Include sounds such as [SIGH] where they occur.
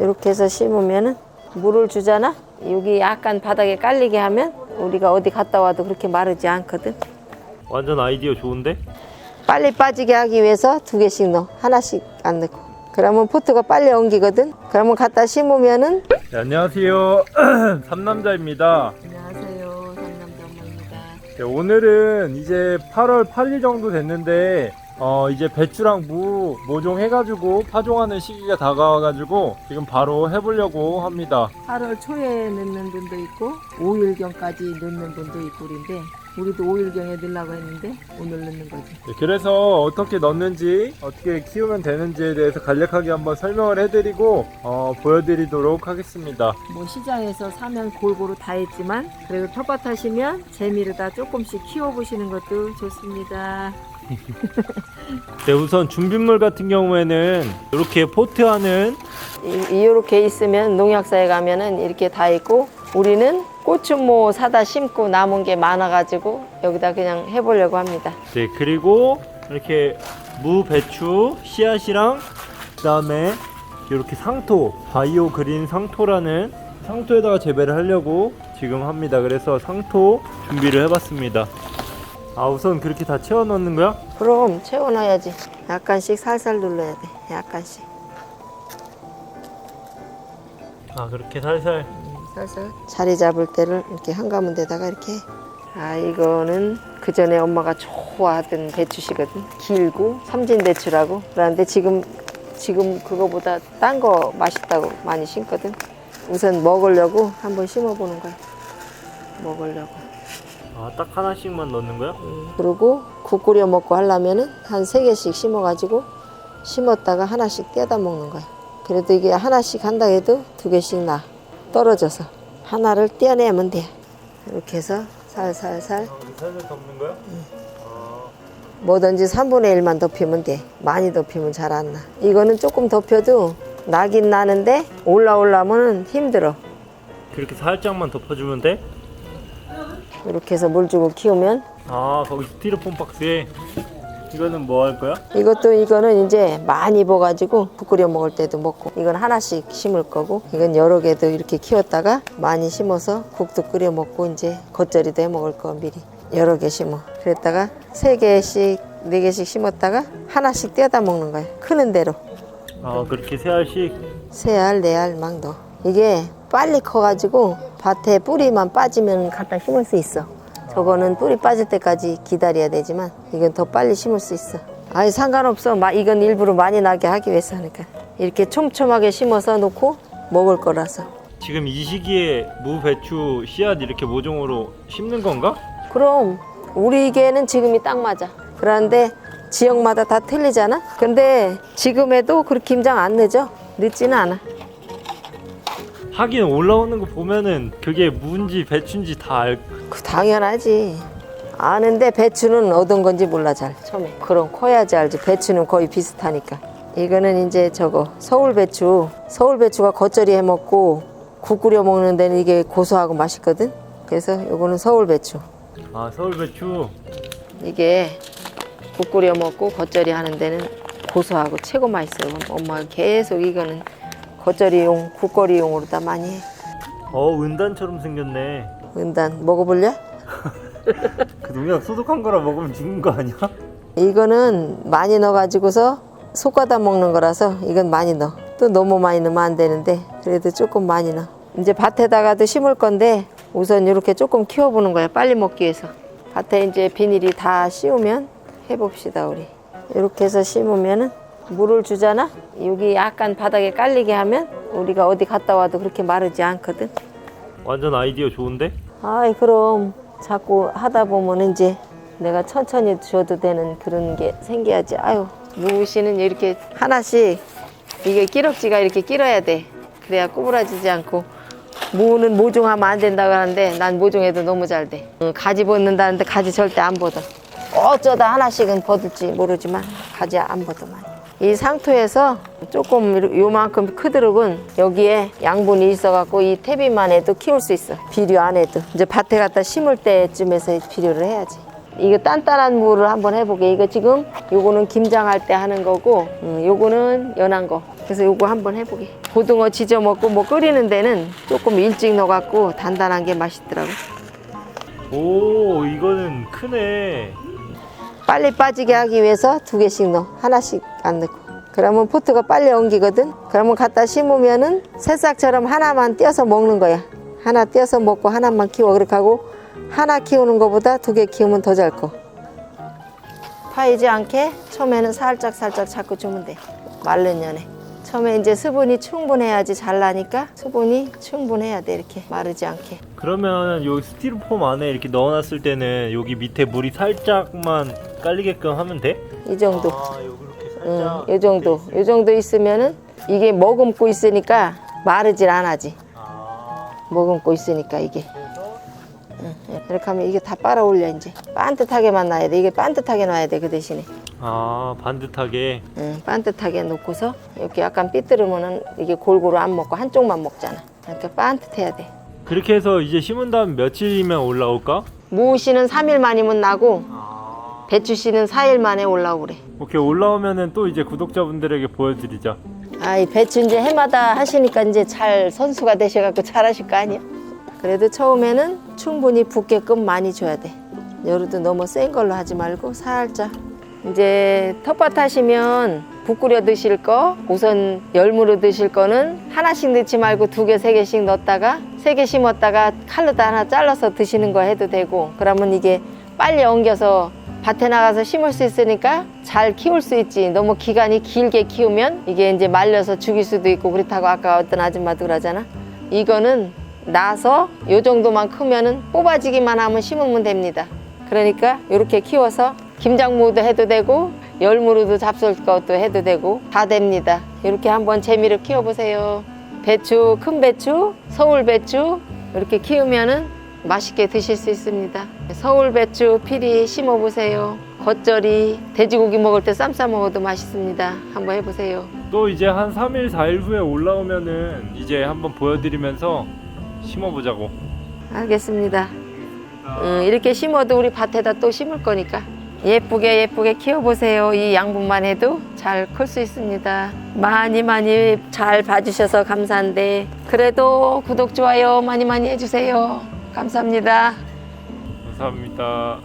이렇게 해서 심으면은 물을 주잖아. 여기 약간 바닥에 깔리게 하면 우리가 어디 갔다 와도 그렇게 마르지 않거든. 완전 아이디어 좋은데? 빨리 빠지게 하기 위해서 두 개씩 넣어. 하나씩 안 넣고. 그러면 포트가 빨리 엉기거든. 그러면 갖다 심으면은 네, 안녕하세요. [CLEARS THROAT] 삼남자입니다. 안녕하세요. 삼남자입니다. 네, 오늘은 이제 8월 8일 정도 됐는데 어, 이제 배추랑 무 모종 해가지고 파종하는 시기가 다가와가지고 지금 바로 해보려고 합니다. 8월 초에 넣는 분도 있고 5일경까지 넣는 분도 있고 그런데 우리도 5일경에 넣으려고 했는데 오늘 넣는 거지. 네, 그래서 어떻게 넣는지 어떻게 키우면 되는지에 대해서 간략하게 한번 설명을 해드리고 어, 보여드리도록 하겠습니다. 뭐 시장에서 사면 골고루 다 있지만 그래도 텃밭 하시면 재미를 다 조금씩 키워보시는 것도 좋습니다. [LAUGHS] 네, 우선 준비물 같은 경우에는 이렇게 포트하는 이- 이렇게 있으면 농약사에 가면은 이렇게 다 있고 우리는 고추모 사다 심고 남은 게 많아가지고 여기다 그냥 해보려고 합니다. 네 그리고 이렇게 무 배추 씨앗이랑 그다음에 이렇게 상토 바이오 그린 상토라는 상토에다가 재배를 하려고 지금 합니다. 그래서 상토 준비를 해봤습니다. 아 우선 그렇게 다 채워 넣는 거야? 그럼 채워놔야지. 약간씩 살살 눌러야 돼. 약간씩. 아 그렇게 살살. 살살. 자리 잡을 때를 이렇게 한 가운데다가 이렇게. 아 이거는 그 전에 엄마가 좋아하던 배추시거든. 길고 삼진 배추라고. 그런데 지금 지금 그거보다 딴 거 맛있다고 많이 심거든. 우선 먹으려고 한번 심어보는 거야. 먹으려고. 아 딱 하나씩만 넣는 거야? 그리고 국 끓여 먹고 하려면은 한 세 개씩 심어가지고 심었다가 하나씩 떼다 먹는 거야. 그래도 이게 하나씩 한다 해도 두 개씩 나 떨어져서 하나를 떼어내면 돼. 이렇게 해서 살살살 살살 덮는 거야? 아, 뭐든지 3분의 1만 덮이면 돼. 많이 덮이면 잘 안 나. 이거는 조금 덮여도 나긴 나는데 올라오려면 힘들어. 그렇게 살짝만 덮어주면 돼? 이렇게 해서 물 주고 키우면 아 거기 스티로폼 박스에 이거는 뭐 할 거야? 이것도 이거는 이제 많이 입어가지고 국 끓여 먹을 때도 먹고 이건 하나씩 심을 거고 이건 여러 개도 이렇게 키웠다가 많이 심어서 국도 끓여 먹고 이제 겉절이도 해 먹을 거 미리 여러 개 심어. 그랬다가 세 개씩 네 개씩 심었다가 하나씩 떼다 먹는 거야. 크는 대로. 아 그렇게 세 알씩? 세 알 네 알 막 넣어. 이게 빨리 커가지고 밭에 뿌리만 빠지면 갖다 심을 수 있어. 저거는 뿌리 빠질 때까지 기다려야 되지만 이건 더 빨리 심을 수 있어. 아니 상관없어. 마- 이건 일부러 많이 나게 하기 위해서 하니까. 이렇게 촘촘하게 심어서 놓고 먹을 거라서. 지금 이 시기에 무 배추 씨앗 이렇게 모종으로 심는 건가? 그럼 우리에게는 지금이 딱 맞아. 그런데 지역마다 다 틀리잖아? 근데 지금 해도 그렇게 김장 안 늦어 늦지는 않아 하긴 올라오는 거 보면은 그게 무인지 배추인지 다 알. 그 당연하지. 아는데 배추는 어떤 건지 몰라 잘 처음에. 그럼 커야지 알지. 배추는 거의 비슷하니까. 이거는 이제 저거 서울 배추. 서울 배추가 겉절이 해 먹고 국 끓여 먹는 데는 이게 고소하고 맛있거든. 그래서 요거는 서울 배추. 아 서울 배추. 이게 국 끓여 먹고 겉절이 하는 데는 고소하고 최고 맛있어요. 엄마가 계속 이거는 겉절이용, 국거리용으로 다 많이 해. 어 은단처럼 생겼네. 은단 먹어볼래? [LAUGHS] 그 농약 소독한 거라 먹으면 죽는 거 아니야? 이거는 많이 넣어가지고서 솎아다 먹는 거라서 이건 많이 넣어. 또 너무 많이 넣으면 안 되는데 그래도 조금 많이 넣어. 이제 밭에다가도 심을 건데 우선 이렇게 조금 키워보는 거야. 빨리 먹기 위해서. 밭에 이제 비닐이 다 씌우면 해봅시다 우리. 이렇게 해서 심으면은 물을 주잖아. 여기 약간 바닥에 깔리게 하면 우리가 어디 갔다 와도 그렇게 마르지 않거든. 완전 아이디어 좋은데? 아이 그럼 자꾸 하다 보면 이제 내가 천천히 줘도 되는 그런 게 생겨야지 아유 무시는 이렇게 하나씩 이게 끼럭지가 이렇게 끼러야 돼 그래야 구부러지지 않고 무는 모종하면 안 된다고 하는데 난 모종해도 너무 잘 돼 응, 가지 벗는다는데 가지 절대 안 벗어 어쩌다 하나씩은 벗을지 모르지만 가지 안 벗어만 이 상토에서 조금 요만큼 크도록은 여기에 양분이 있어갖고 이 태비만 해도 키울 수 있어. 비료 안 해도. 이제 밭에 갖다 심을 때쯤에서 비료를 해야지. 이거 단단한 물을 한번 해보게. 이거 지금 요거는 김장할 때 하는 거고, 음, 요거는 연한 거. 그래서 요거 한번 해보게. 고등어 지져 먹고 뭐 끓이는 데는 조금 일찍 넣어갖고 단단한 게 맛있더라고. 오 이거는 크네. 빨리 빠지게 하기 위해서 두 개씩 넣어. 하나씩 안 넣고. 그러면 포트가 빨리 엉기거든. 그러면 갖다 심으면은 새싹처럼 하나만 띄어서 먹는 거야. 하나 띄어서 먹고 하나만 키워. 그렇게 하고 하나 키우는 것보다 두 개 키우면 더 잘 커. 파이지 않게 처음에는 살짝 살짝 잡고 주면 돼. 마른 년에. 처음에 이제 수분이 충분해야지 잘 나니까 수분이 충분해야 돼 이렇게 마르지 않게. 그러면 여기 스티로폼 안에 이렇게 넣어놨을 때는 여기 밑에 물이 살짝만 깔리게끔 하면 돼? 이 정도. 아 응, 살짝. 이 정도. 이 정도 있으면은 이게 머금고 있으니까 마르질 않아지. 아 머금고 있으니까 이게. 그래서 응, 이렇게 하면 이게 다 빨아 올려 이제. 반듯하게 만 놔야 돼. 이게 반듯하게 놔야 돼 그 대신에. 아 반듯하게. 응, 반듯하게 놓고서 이렇게 약간 삐뚤으면은 이게 골고루 안 먹고 한쪽만 먹잖아. 그러니까 반듯해야 돼. 그렇게 해서 이제 심은 다음 며칠이면 올라올까? 무씨는 3일 만이면 나고 아 배추씨는 4일 만에 올라오래. 오케이 올라오면은 또 이제 구독자분들에게 보여드리자. 아이 배추 이제 해마다 하시니까 이제 잘 선수가 되셔갖고 잘하실 거 아니야? 그래도 처음에는 충분히 붓게끔 많이 줘야 돼. 여름도 너무 센 걸로 하지 말고 살짝. 이제 텃밭 하시면 국 끓여 드실 거 우선 열무로 드실 거는 하나씩 넣지 말고 두 개, 세 개씩 넣었다가 세 개 심었다가 칼로 다 하나 잘라서 드시는 거 해도 되고 그러면 이게 빨리 엉겨서 밭에 나가서 심을 수 있으니까 잘 키울 수 있지. 너무 기간이 길게 키우면 이게 이제 말려서 죽일 수도 있고 그렇다고 아까 어떤 아줌마도 그러잖아. 이거는 나서 요 정도만 크면은 뽑아지기만 하면 심으면 됩니다. 그러니까 이렇게 키워서 김장무도 해도 되고 열무로도 잡술 것도 해도 되고 다 됩니다. 이렇게 한번 재미로 키워보세요. 배추, 큰 배추, 서울 배추 이렇게 키우면은 맛있게 드실 수 있습니다. 서울 배추 피리 심어보세요. 겉절이 돼지고기 먹을 때 쌈 싸 먹어도 맛있습니다. 한번 해보세요. 또 이제 한 3일 4일 후에 올라오면은 이제 한번 보여드리면서 심어보자고. 알겠습니다. 음, 이렇게 심어도 우리 밭에다 또 심을 거니까 예쁘게 예쁘게 키워보세요. 이 양분만 해도 잘 클 수 있습니다. 많이 많이 잘 봐주셔서 감사한데 그래도 구독 좋아요 많이 많이 해주세요. 감사합니다. 감사합니다.